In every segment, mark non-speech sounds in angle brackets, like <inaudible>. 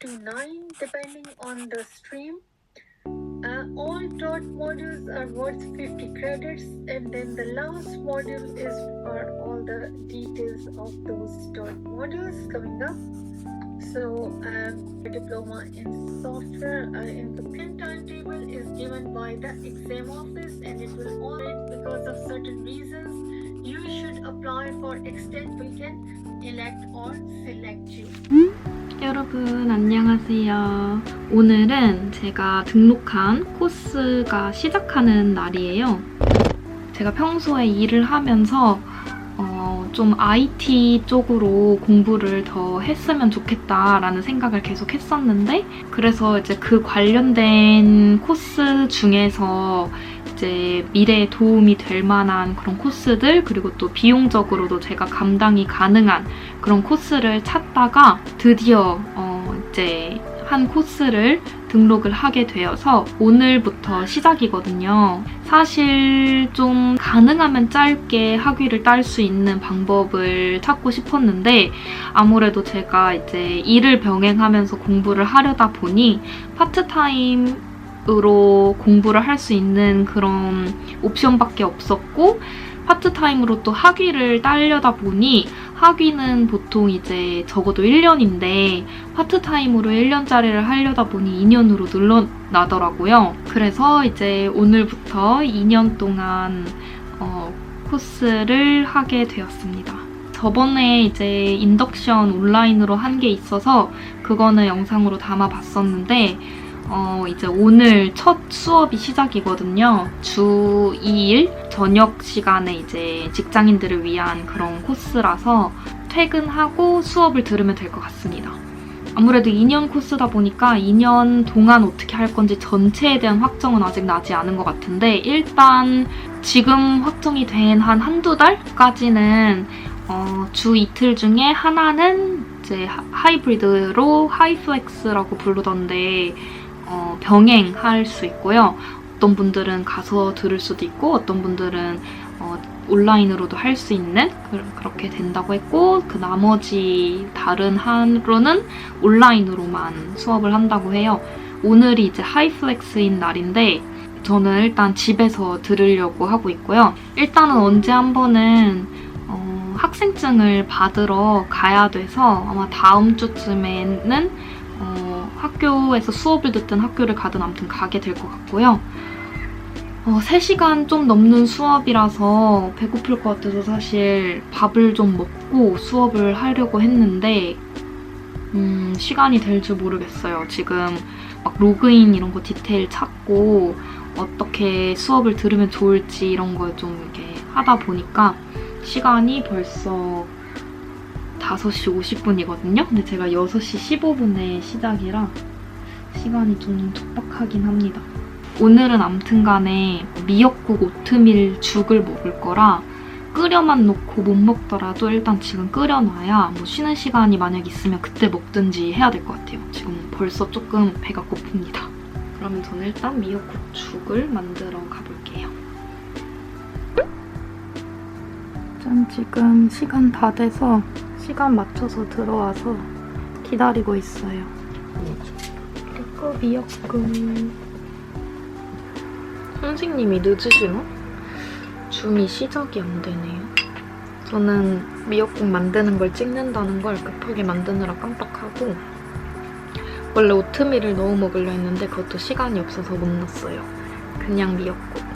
to 9 depending on the stream. Uh, all dot modules are worth 50 credits and then the last module is for all the details of those dot modules coming up. So um, a diploma in software uh, in the print timetable is given by the exam office and it will all because of certain reasons you should apply for extent we can elect or select you. 여러분 안녕하세요. 오늘은 제가 등록한 코스가 시작하는 날이에요. 제가 평소에 일을 하면서 어, 좀 IT 쪽으로 공부를 더 했으면 좋겠다라는 생각을 계속 했었는데 그래서 이제 그 관련된 코스 중에서 이제 미래에 도움이 될 만한 그런 코스들 그리고 또 비용적으로도 제가 감당이 가능한 그런 코스를 찾다가 드디어 어 이제 한 코스를 등록을 하게 되어서 오늘부터 시작이거든요. 사실 좀 가능하면 짧게 학위를 딸 수 있는 방법을 찾고 싶었는데 아무래도 제가 이제 일을 병행하면서 공부를 하려다 보니 파트타임 으로 공부를 할 수 있는 그런 옵션밖에 없었고 파트타임으로 또 학위를 따려다 보니 학위는 보통 이제 적어도 1년인데 파트타임으로 1년짜리를 하려다 보니 2년으로 늘어나더라고요. 그래서 이제 오늘부터 2년 동안 어, 코스를 하게 되었습니다. 저번에 이제 인덕션 온라인으로 한 게 있어서 그거는 영상으로 담아봤었는데 어, 이제 오늘 첫 수업이 시작이거든요. 주 2일 저녁 시간에 이제 직장인들을 위한 그런 코스라서 퇴근하고 수업을 들으면 될 것 같습니다. 아무래도 2년 코스다 보니까 2년 동안 어떻게 할 건지 전체에 대한 확정은 아직 나지 않은 것 같은데 일단 지금 확정이 된 한 한두 달까지는 어, 주 이틀 중에 하나는 이제 하- 하이브리드로 하이플렉스라고 부르던데 어, 병행할 수 있고요. 어떤 분들은 가서 들을 수도 있고 어떤 분들은 어, 온라인으로도 할 수 있는 그, 그렇게 된다고 했고 그 나머지 다른 하루는 온라인으로만 수업을 한다고 해요. 오늘이 이제 하이플렉스인 날인데 저는 일단 집에서 들으려고 하고 있고요. 일단은 언제 한 번은 어, 학생증을 받으러 가야 돼서 아마 다음 주쯤에는 어, 학교에서 수업을 듣든 학교를 가든 아무튼 가게 될 것 같고요. 어, 3시간 좀 넘는 수업이라서 배고플 것 같아서 사실 밥을 좀 먹고 수업을 하려고 했는데 음, 시간이 될 줄 모르겠어요. 지금 막 로그인 이런 거 디테일 찾고 어떻게 수업을 들으면 좋을지 이런 걸좀 이렇게 하다 보니까 시간이 벌써 5시 50분이거든요. 근데 제가 6시 15분에 시작이라 시간이 좀 촉박하긴 합니다. 오늘은 암튼 간에 미역국 오트밀 죽을 먹을 거라 끓여만 놓고 못 먹더라도 일단 지금 끓여놔야 뭐 쉬는 시간이 만약 있으면 그때 먹든지 해야 될 것 같아요. 지금 벌써 조금 배가 고픕니다. 그러면 저는 일단 미역국 죽을 만들어 가볼게 짠 지금 시간 다 돼서 시간 맞춰서 들어와서 기다리고 있어요. 그리고 미역국 선생님이 늦으시나? 줌이 시작이 안 되네요. 저는 미역국 만드는 걸 찍는다는 걸 급하게 만드느라 깜빡하고 원래 오트밀을 넣어 먹으려 했는데 그것도 시간이 없어서 못 넣었어요. 그냥 미역국.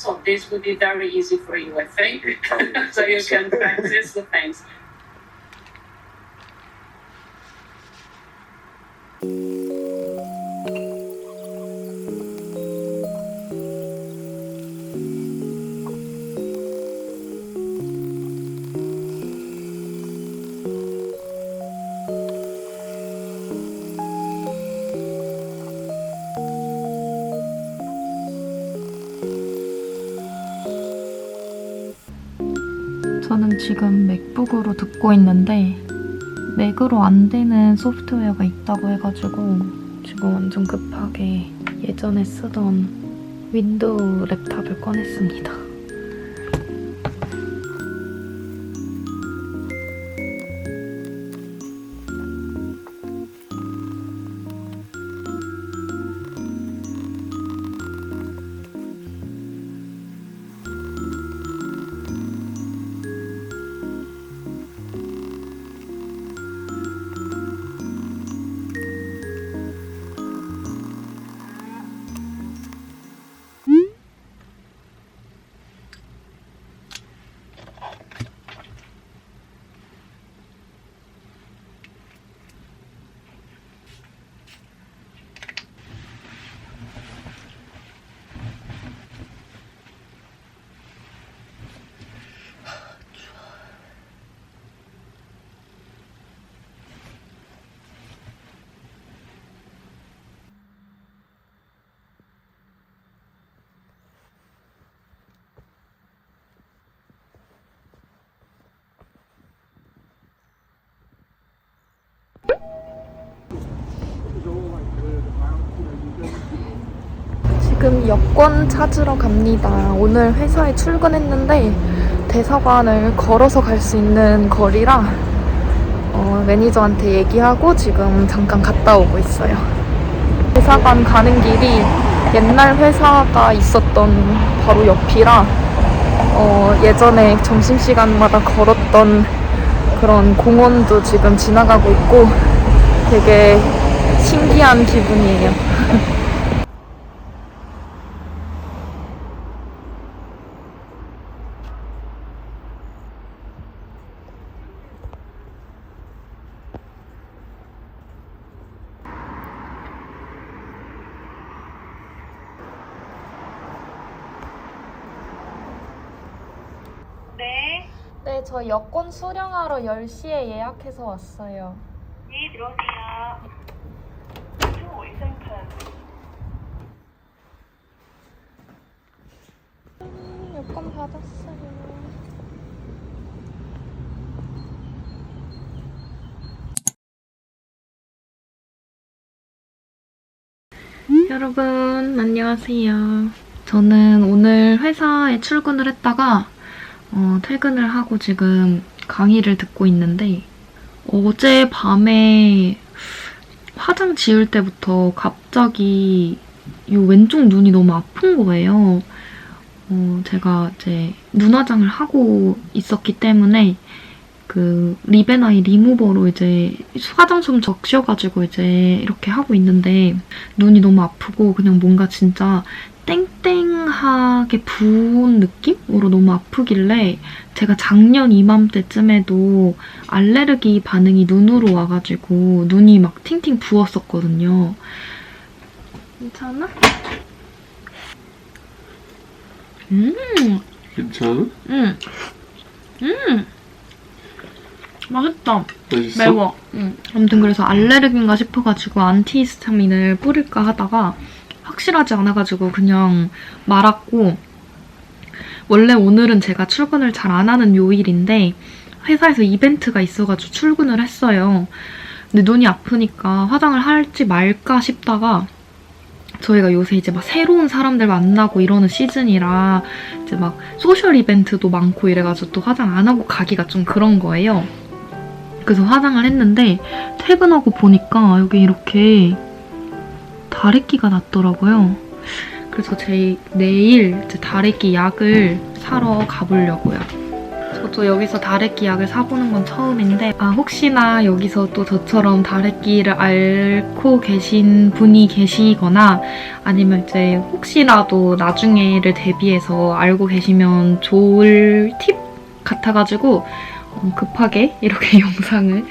So this will be very easy for you, I think. <laughs> so you can practice the things. 저는 지금 맥북으로 듣고 있는데 맥으로 안 되는 소프트웨어가 있다고 해가지고 지금 완전 급하게 예전에 쓰던 윈도우 랩탑을 꺼냈습니다. 지금 여권 찾으러 갑니다. 오늘 회사에 출근했는데 대사관을 걸어서 갈 수 있는 거리라 어, 매니저한테 얘기하고 지금 잠깐 갔다 오고 있어요. 대사관 가는 길이 옛날 회사가 있었던 바로 옆이라 어, 예전에 점심시간마다 걸었던 그런 공원도 지금 지나가고 있고 되게 신기한 기분이에요. 네, 네, 저 여권 수령하러 10시에 예약해서 왔어요. 네, 들어오세요. 초卫生편 여권 받았어요. 여러분, 안녕하세요. 저는 오늘 회사에 출근을 했다가 어, 퇴근을 하고 지금 강의를 듣고 있는데 어제 밤에 화장 지을 때부터 갑자기 이 왼쪽 눈이 너무 아픈 거예요. 어, 제가 이제 눈화장을 하고 있었기 때문에 그 리베나이 리무버로 이제 화장 좀 적셔가지고 이제 이렇게 하고 있는데 눈이 너무 아프고 그냥 뭔가 진짜 땡땡하게 부은 느낌으로 너무 아프길래 제가 작년 이맘때쯤에도 알레르기 반응이 눈으로 와가지고 눈이 막 팅팅 부었었거든요. 괜찮아? 음, 괜찮아? 음, 음, 맛있다. 맛있어? 매워. 응. 아무튼 그래서 알레르기인가 싶어가지고 안티히스타민을 뿌릴까 하다가 확실하지 않아가지고 그냥 말았고 원래 오늘은 제가 출근을 잘 안 하는 요일인데 회사에서 이벤트가 있어가지고 출근을 했어요. 근데 눈이 아프니까 화장을 할지 말까 싶다가 저희가 요새 이제 막 새로운 사람들 만나고 이러는 시즌이라 이제 막 소셜 이벤트도 많고 이래가지고 또 화장 안 하고 가기가 좀 그런 거예요. 그래서 화장을 했는데 퇴근하고 보니까 여기 이렇게 다래끼가 났더라고요. 그래서 제 내일 제 다래끼 약을 사러 가보려고요. 저도 여기서 다래끼 약을 사보는 건 처음인데 아 혹시나 여기서 또 저처럼 다래끼를 앓고 계신 분이 계시거나 아니면 이제 혹시라도 나중에를 대비해서 알고 계시면 좋을 팁 같아가지고 어, 급하게 이렇게 <laughs> 영상을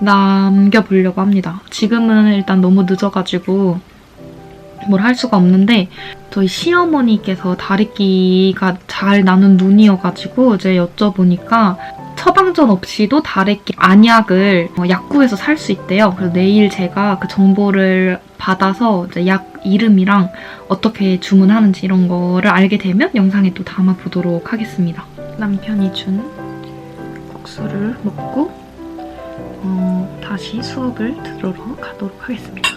남겨보려고 합니다. 지금은 일단 너무 늦어가지고 뭘 할 수가 없는데 저희 시어머니께서 다래끼가 잘 나는 눈이어가지고 이제 여쭤보니까 처방전 없이도 다래끼 안약을 어, 약국에서 살 수 있대요. 그래서 내일 제가 그 정보를 받아서 약 이름이랑 어떻게 주문하는지 이런 거를 알게 되면 영상에 또 담아보도록 하겠습니다. 남편이 준 국수를 먹고 어, 다시 수업을 들으러 가도록 하겠습니다.